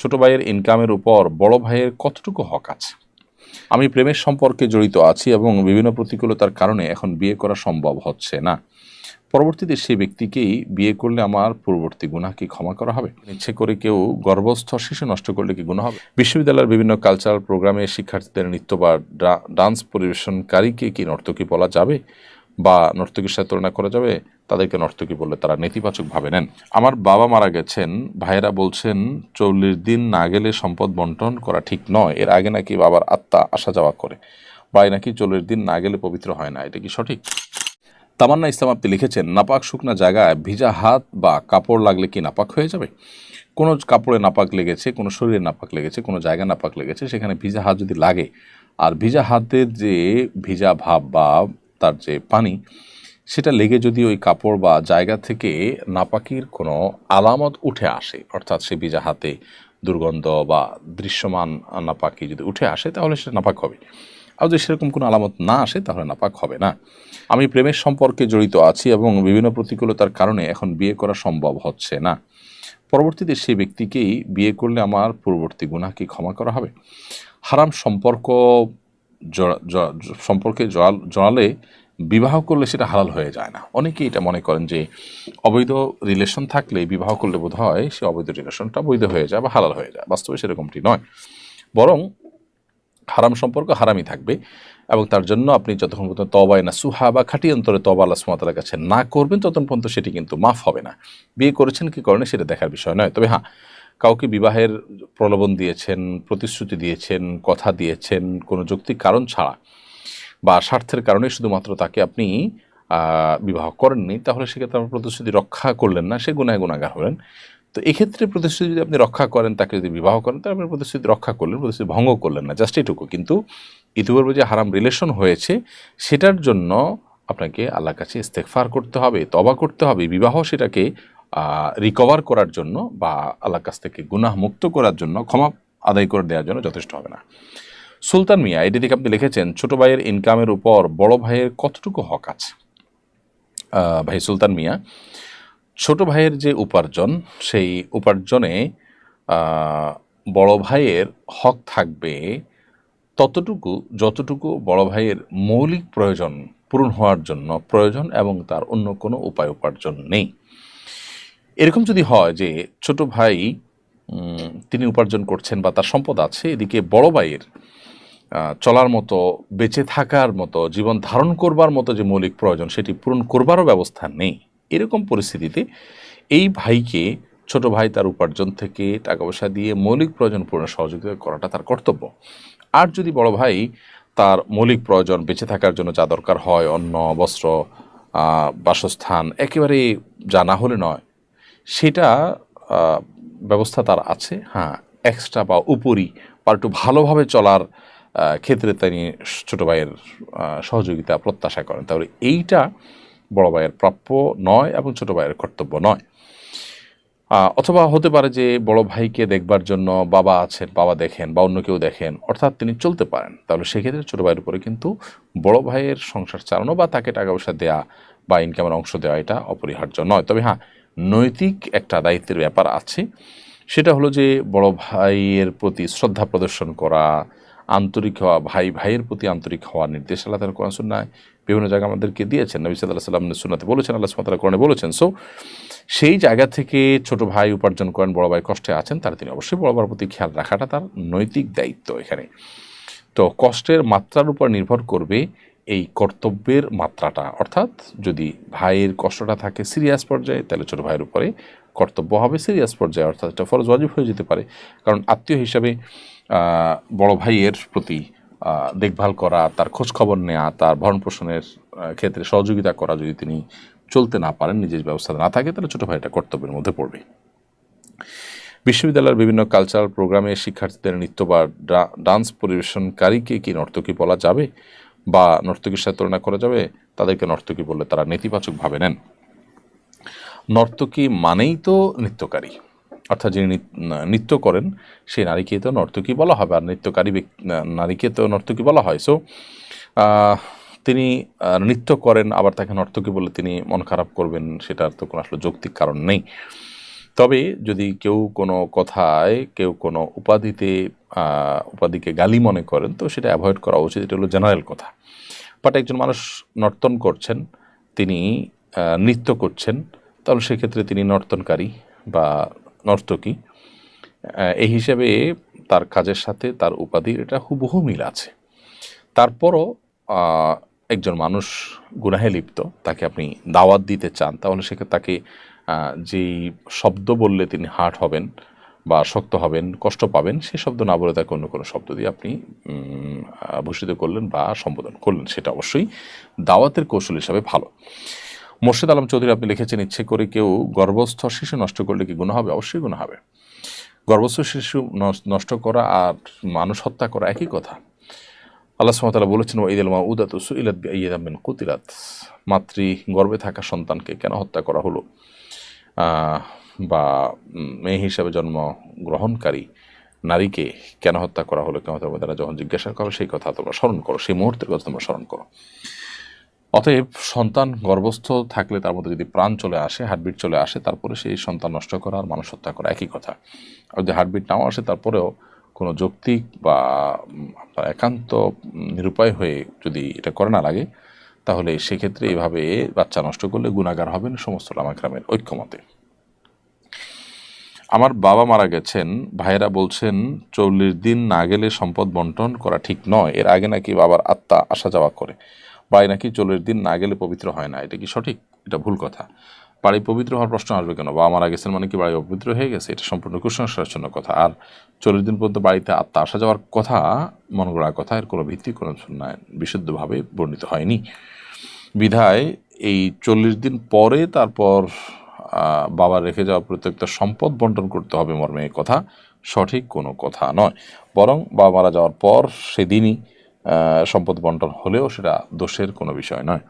ছোট ভাইয়ের ইনকামের উপর বড় ভাইয়ের কতটুকু হক আছে? আমি প্রেমের সম্পর্কে জড়িত আছি এবং বিভিন্ন প্রতিকূলতার কারণে এখন বিয়ে করা সম্ভব হচ্ছে না। পরবর্তীতে সেই ব্যক্তিকেই বিয়ে করলে আমার পূর্ববর্তী গুনাহ কি ক্ষমা করা হবে? ইচ্ছে করে কেউ গর্ভস্থ শিশু নষ্ট করলে কি গুণা হবে? বিশ্ববিদ্যালয়ের বিভিন্ন কালচারাল প্রোগ্রামে শিক্ষার্থীদের নৃত্য বা ডান্স পরিবেশনকারীকে কি নর্তকী বলা যাবে? বা নর্তকীর সাথে তুলনা করা যাবে, তাদেরকে নর্তকী বললে তারা নেতিবাচক ভাবে নেন। আমার বাবা মারা গেছেন, ভাইয়েরা বলছেন, চল্লিশ দিন না গেলে সম্পদ বন্টন করা ঠিক নয়। এর আগে নাকি বাবার আত্মা আসা যাওয়া করে। বা নাকি চল্লিশ দিন না গেলে পবিত্র হয় না, এটা কি সঠিক? তামান্না ইসলাম আপনি লিখেছেন, নাপাক শুকনা জায়গায় ভিজা হাত বা কাপড় লাগলে কি নাপাক হয়ে যাবে? কোনো কাপড়ে নাপাক লেগেছে, কোনো শরীরে নাপাক লেগেছে, কোনো জায়গায় নাপাক লেগেছে, সেখানে ভিজা হাত যদি লাগে। আর ভিজা হাতের যে ভিজা ভাব বা তার যে পানি, সেটা লেগে যদি ওই কাপড় বা জায়গা থেকে নাপাকির কোনো আলামত উঠে আসে, অর্থাৎ সে ভিজা হাতে দুর্গন্ধ বা দৃশ্যমান নাপাকি যদি উঠে আসে, তাহলে সেটা নাপাক হবে। আর যদি সেরকম কোনো আলামত না আসে, তাহলে নাপাক হবে না। আমি প্রেমের সম্পর্কে জড়িত আছি এবং বিভিন্ন প্রতিকূলতার কারণে এখন বিয়ে করা সম্ভব হচ্ছে না। পরবর্তীতে সেই ব্যক্তিকেই বিয়ে করলে আমার পূর্ববর্তী গুনাহ কি ক্ষমা করা হবে? হারাম সম্পর্ক সম্পর্কে জড়াল- বিবাহ করলে সেটা হালাল হয়ে যায় না। অনেকেই এটা মনে করেন যে অবৈধ রিলেশন থাকলে বিবাহ করলে বোধ হয় সে অবৈধ রিলেশনটা বৈধ হয়ে যায় বা হালাল হয়ে যায়। বাস্তবে সেরকমটি নয়। বরং হারাম সম্পর্ক হারামই থাকবে এবং তার জন্য আপনি যতক্ষণ পর্যন্ত তবায় না সুহা বা খাটি অন্তরে তবা আল্লাহ সুমাতার কাছে না করবেন, ততক্ষণ পর্যন্ত সেটি কিন্তু মাফ হবে না। বিয়ে করেছেন কি করেন সেটা দেখার বিষয় নয়। তবে হ্যাঁ কাউকে বিবাহের প্রলোভন দিয়েছেন, প্রতিশ্রুতি দিয়েছেন, কথা দিয়েছেন, কোনো যৌক্তিক কারণ ছাড়া বা স্বার্থের কারণে শুধুমাত্র তাকে আপনি বিবাহ করেননি, তাহলে সেক্ষেত্রে আপনার প্রতিশ্রুতি রক্ষা করলেন না, সে গুনায় গুণাগার হলেন। তো এক্ষেত্রে প্রতিশ্রুতি যদি আপনি রক্ষা করেন, তাকে যদি বিবাহ করেন, তাহলে আপনি প্রতিশ্রুতি রক্ষা করলেন, প্রতিশ্রুতি ভঙ্গ করলেন না, জাস্ট এটুকু। কিন্তু ইতিপূর্বে যে হারাম রিলেশন হয়েছে, সেটার জন্য আপনাকে আল্লাহর কাছে ইস্তেকফার করতে হবে তবা করতে হবে, বিবাহ সেটাকে রিকভার করার জন্য বা আল্লাহর কাছ থেকে গুনাহ মুক্ত করার জন্য ক্ষমা আদায় করে দেওয়ার জন্য যথেষ্ট হবে না। সুলতান মিয়া, এটি থেকে আপনি লিখেছেন, ছোট ভাইয়ের ইনকামের উপর বড় ভাইয়ের কতটুকু হক আছে? ভাই সুলতান মিয়া, ছোট ভাইয়ের যে উপার্জন, সেই উপার্জনে বড় ভাইয়ের হক থাকবে ততটুকু, যতটুকু বড় ভাইয়ের মৌলিক প্রয়োজন পূরণ হওয়ার জন্য প্রয়োজন এবং তার অন্য কোনো উপায় উপার্জন নেই। এরকম যদি হয় যে ছোট ভাই তিনি উপার্জন করছেন বা তার সম্পদ আছে, এদিকে বড় ভাইয়ের চলার মতো, বেঁচে থাকার মতো, জীবন ধারণ করবার মতো যে মৌলিক প্রয়োজন, সেটি পূরণ করবারও ব্যবস্থা নেই। এরকম পরিস্থিতিতে এই ভাইকে ছোট ভাই তার উপার্জন থেকে টাকা পয়সা দিয়ে মৌলিক প্রয়োজন পূরণে সহযোগিতা করাটা তার কর্তব্য। আর যদি বড় ভাই তার মৌলিক প্রয়োজন বেঁচে থাকার জন্য যা দরকার হয়, অন্ন, বস্ত্র বাসস্থান, একেবারে যা না হলে নয় সেটা ব্যবস্থা তার আছে। হ্যাঁ এক্সট্রা বা উপরি বা একটু ভালোভাবে চলার ক্ষেত্রে তিনি ছোটো ভাইয়ের সহযোগিতা প্রত্যাশা করেন। তাহলে এইটা বড় ভাইয়ের প্রাপ্য নয় এবং ছোটো ভাইয়ের কর্তব্য নয়। অথবা হতে পারে যে বড় ভাইকে দেখবার জন্য বাবা আছেন, বাবা দেখেন বা অন্য কেউ দেখেন, অর্থাৎ তিনি চলতে পারেন। তাহলে সেক্ষেত্রে ছোট ভাইয়ের উপরে কিন্তু বড় ভাইয়ের সংসার চালানো বা তাকে টাকা পয়সা দেওয়া বা ইনকামের অংশ দেওয়া এটা অপরিহার্য নয়। তবে হ্যাঁ নৈতিক একটা দায়িত্বের ব্যাপার আছে। সেটা হলো যে, বড় ভাইয়ের প্রতি শ্রদ্ধা প্রদর্শন করা, আন্তরিক হওয়া, ভাই, ভাইয়ের প্রতি আন্তরিক হওয়া নির্দেশ আল্লাহ তালা কোরআন সুন্নায় বিভিন্ন জায়গায় আমাদেরকে দিয়েছেন। নবী সাল্লাহ সাল্লাম সুন্নাতে বলেছেন, আল্লাহ সুমাতারা কোরআনে বলেছেন। সো সেই জায়গা থেকে ছোট ভাই উপার্জন করেন, বড় ভাই কষ্টে আছেন, তার তিনি অবশ্যই বড় ভাইয়ের প্রতি খেয়াল রাখাটা তার নৈতিক দায়িত্ব এখানে। তো কষ্টের মাত্রার উপর নির্ভর করবে এই কর্তব্যের মাত্রাটা, অর্থাৎ যদি ভাইয়ের কষ্টটা থাকে সিরিয়াস পর্যায়ে, তাহলে ছোট ভাইয়ের উপরে কর্তব্য হবে সিরিয়াস পর্যায়ে, অর্থাৎ এটা ফরজ ওয়াজিব হয়ে যেতে পারে। কারণ আত্মীয় হিসাবে বড় ভাইয়ের প্রতি দেখভাল করা, তার খোঁজ খবর নেওয়া তার ভরণ পোষণের ক্ষেত্রে সহযোগিতা করা যদি তিনি চলতে না পারেন, নিজের ব্যবস্থা না থাকে, তাহলে ছোট ভাইটা কর্তব্যের মধ্যে পড়বে। বিশ্ববিদ্যালয়ের বিভিন্ন কালচারাল প্রোগ্রামে শিক্ষার্থীদের নৃত্য বা ডান্স পরিবেশনকারীকে কি নর্তকী বলা যাবে? বা নর্তকীর সাথে তুলনা করা যাবে, তাদেরকে নর্তকী বললে তারা নেতিবাচকভাবে নেন। নর্তকী মানেই তো নৃত্যকারী। অর্থাৎ যিনি নৃত্য করেন, সেই নারীকে তো নর্তকী বলা হবে, আর নৃত্যকারী নারীকে তো নর্তকী বলা হয়। সো তিনি নৃত্য করেন, আবার তাকে নর্তকী বলে তিনি মন খারাপ করবেন, সেটার তো কোনো আসলে যৌক্তিক কারণ নেই। তবে যদি কেউ কোনো কথায়, কেউ কোনো উপাধিতে উপাধিকে গালি মনে করেন, তো সেটা অ্যাভয়েড করা উচিত। এটা হলো জেনারেল কথা। বাট একজন মানুষ নর্তন করছেন, তিনি নৃত্য করছেন, তাহলে সেক্ষেত্রে তিনি নর্তনকারী বা নর্তকী। এই হিসেবে তার কাজের সাথে তার উপাধির এটা হুবহু মিল আছে। তারপরও একজন মানুষ গুনাহে লিপ্ত, তাকে আপনি দাওয়াত দিতে চান, তাহলে সেক্ষেত্রে তাকে যেই শব্দ বললে তিনি হার্ট হবেন বা শক্ত হবেন, কষ্ট পাবেন, সে শব্দ না বলে তাকে অন্য কোনো শব্দ দিয়ে আপনি ভূষিত করলেন বা সম্বোধন করলেন। সেটা অবশ্যই দাওয়াতের কৌশল হিসাবে ভালো। মোর্শেদ আলম চৌধুরী, আপনি লিখেছেন, ইচ্ছে করে কেউ গর্ভস্থ শিশু নষ্ট করলে কি গুণ হবে? অবশ্যই গুণ হবে। গর্ভস্থ শিশু নষ্ট করা আর মানুষ হত্যা করা একই কথা। আল্লাহ সুমতালা বলেছেন ঈদ আল মাউদাত সুইলাত বিন কুতিরাত মাতৃ গর্বে থাকা সন্তানকে কেন হত্যা করা হলো? বা মেয়ে হিসাবে জন্ম গ্রহণকারী নারীকে কেন হত্যা করা হলো কেমন তারা যখন জিজ্ঞাসা করো, সেই কথা তোমরা স্মরণ করো, সেই মুহূর্তের কথা তোমরা স্মরণ করো। অতএব সন্তান গর্ভস্থ থাকলে তার মধ্যে যদি প্রাণ চলে আসে, হার্টবিট চলে আসে, তারপরে সেই সন্তান নষ্ট করা আর মানুষ হত্যা করা একই কথা। আর যদি হার্টবিট নাও আসে, তারপরেও কোনো যৌক্তিক বা একান্ত নিরুপায় হয়ে যদি এটা করে না লাগে তাহলে সেক্ষেত্রে এভাবে বাচ্চা নষ্ট করলে গুণাগার হবেন সমস্ত লামাক্রামের ঐক্যমতে। আমার বাবা মারা গেছেন, ভাইয়েরা বলছেন, চল্লিশ দিন না গেলে সম্পদ বন্টন করা ঠিক নয়। এর আগে নাকি বাবার আত্মা আসা যাওয়া করে। বা নাকি চল্লিশ দিন না গেলে পবিত্র হয় না? এটা কি সঠিক? এটা ভুল কথা। বাড়ি পবিত্র হওয়ার প্রশ্ন আসবে কেন? বাবা মারা গেছেন মানে কি বাড়ি অপবিত্র হয়ে গেছে? এটা সম্পূর্ণ কুসংস্কারের জন্য কথা। আর চল্লিশ দিন পর্যন্ত বাড়িতে আত্মা আসা যাওয়ার কথা, মনে করার কথা, এর কোনো ভিত্তি, কোনো বিশুদ্ধভাবে বর্ণিত হয়নি। বিধায় এই চল্লিশ দিন পরে তারপর বাবার রেখে যাওয়া প্রত্যেকটা সম্পদ বন্টন করতে হবে মর্মে কথা সঠিক কোনো কথা নয়। বরং বাবা মারা যাওয়ার পর সেদিনই সম্পদ বন্টন হলেও সেটা দোষের কোনো বিষয় নয়।